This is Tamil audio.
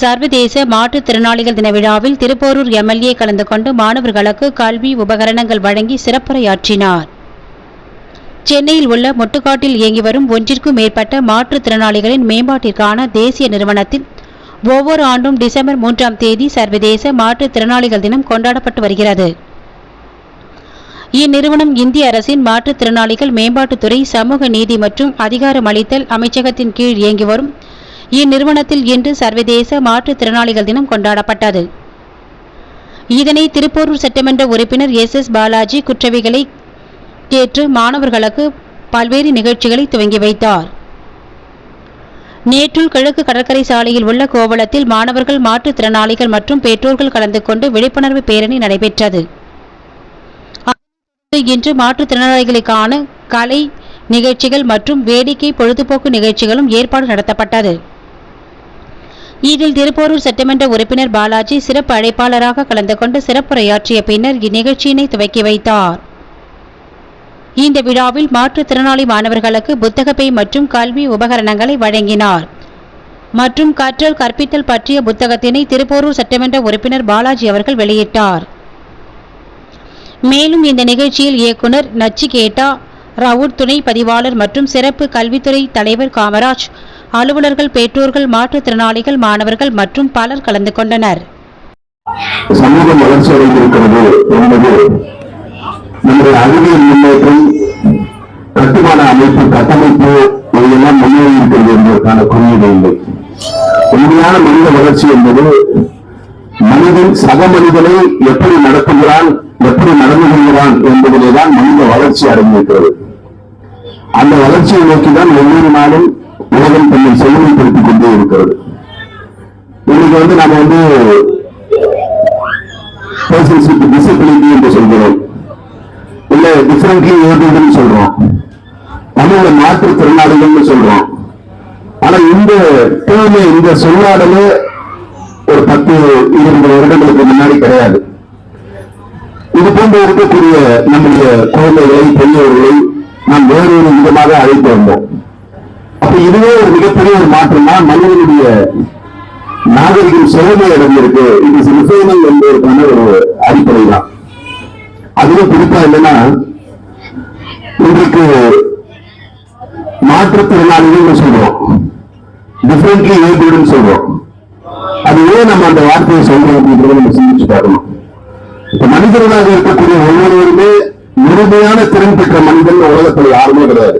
சர்வதேச மாற்றுத்திறனாளிகள் தின விழாவில் திருப்போரூர் எம்எல்ஏ கலந்து கொண்டு மாணவர்களுக்கு கல்வி உபகரணங்கள் வழங்கி சிறப்புரையாற்றினார். சென்னையில் உள்ள மொட்டுக்காட்டில் இயங்கி வரும் ஒன்றிற்கும் மேற்பட்ட மாற்றுத்திறனாளிகளின் மேம்பாட்டிற்கான தேசிய நிறுவனத்தில் ஒவ்வொரு ஆண்டும் டிசம்பர் மூன்றாம் தேதி சர்வதேச மாற்றுத்திறனாளிகள் தினம் கொண்டாடப்பட்டு வருகிறது. இந்நிறுவனம் இந்திய அரசின் மாற்றுத்திறனாளிகள் மேம்பாட்டுத்துறை சமூக நீதி மற்றும் அதிகாரமளித்தல் அமைச்சகத்தின் கீழ் இயங்கி வரும் இந்நிறுவனத்தில் இன்று சர்வதேச மாற்றுத்திறனாளிகள் தினம் கொண்டாடப்பட்டது. இதனை திருப்போரூர் சட்டமன்ற உறுப்பினர் எஸ். எஸ். பாலாஜி குற்றவிகளை கேற்று மாணவர்களுக்கு பல்வேறு நிகழ்ச்சிகளை துவங்கி வைத்தார். நேற்றுள் கிழக்கு கடற்கரை சாலையில் உள்ள கோவளத்தில் மாணவர்கள் மாற்றுத்திறனாளிகள் மற்றும் பெற்றோர்கள் கலந்து கொண்டு விழிப்புணர்வு பேரணி நடைபெற்றது. இன்று மாற்றுத்திறனாளிகளுக்கான கலை நிகழ்ச்சிகள் மற்றும் வேடிக்கை பொழுதுபோக்கு நிகழ்ச்சிகளும் ஏற்பாடு நடத்தப்பட்டது. இதில் திருப்போரூர் சட்டமன்ற உறுப்பினர் பாலாஜி சிறப்பு அழைப்பாளராக கலந்து கொண்டு சிறப்புரையாற்றிய பின்னர் இந்நிகழ்ச்சியினை துவக்கி வைத்தார். இந்த விழாவில் மாற்றுத்திறனாளி மாணவர்களுக்கு புத்தகப்பை மற்றும் கல்வி உபகரணங்களை வழங்கினார். மற்றும் கற்றல் கற்பித்தல் பற்றிய புத்தகத்தினை திருப்போரூர் சட்டமன்ற உறுப்பினர் பாலாஜி அவர்கள் வெளியிட்டார். மேலும் இந்த நிகழ்ச்சியில் இயக்குனர் நச்சிகேட்டா ரவுட் துணை பதிவாளர் மற்றும் சிறப்பு கல்வித்துறை தலைவர் காமராஜ் அலுவலர்கள் பெற்றோர்கள் மாற்றுத்திறனாளிகள் மாணவர்கள் மற்றும் பலர் கலந்து கொண்டனர். சமூகம் வளர்ச்சி அடைந்திருக்கிறது என்பது நம்முடைய அறிவியல் முன்னேற்றம் கட்டுமான அமைப்பு கட்டமைப்பு இவையெல்லாம் முன்னேறி இருக்கிறது என்பதற்கான குறியீடு இல்லை உண்மையான மனித வளர்ச்சி என்பது மனிதன் சக மனிதனை எப்படி நடத்துகிறான் எப்படி நடந்து கொள்கிறான் என்பதிலே தான் மனித வளர்ச்சி அடைந்திருக்கிறது. அந்த வளர்ச்சியை நோக்கிதான் ஒவ்வொரு நாளும் உலகம் தன்னை செழுமைப்படுத்திக் கொண்டே இருக்கிறது. இன்னைக்கு வந்து நாம வந்து பர்சன்ஷிப் வித் டிசபிலிட்டி என்று சொல்கிறோம். இல்ல டிஃபரெண்ட்லி ஏபிள்னு சொல்றோம். தமிழ்ல மாற்றுத்திறனாளிகள்னு சொல்றோம். ஆனா இந்த டேர்மே இந்த சொல்லாடலே ஒரு பத்து இருபது வருடங்களுக்கு முன்னாடி கிடையாது. இது போன்று இருக்கக்கூடிய நம்முடைய குழந்தைகளை பெரியவர்களை நாம் வேறொரு விதமாக அழைத்து வந்தோம். இதுவே ஒரு மிகப்பெரிய ஒரு மாற்றம் தான் மனிதனுடைய நாகரிகம் செழுமை அடைந்திருக்கு இது சிறுசேனல் என்பதற்கான ஒரு அடிப்படை தான் அதுவும் குறிப்பா என்னன்னா இன்றைக்கு மாற்றுத்திறனாளிகள் சொல்றோம். டிஃபரெண்ட்லி ஏபிள்னு சொல்றோம். அது ஏன் நம்ம அந்த வார்த்தையை சொல்றோம் அப்படின்றத நம்ம சிந்திச்சு பார்க்கணும். இப்ப மனிதர்களாக இருக்கக்கூடிய ஒவ்வொருவருமே முழுமையான திறன் பெற்ற மனிதன் உலகத்தில் யாருமே கிடையாது.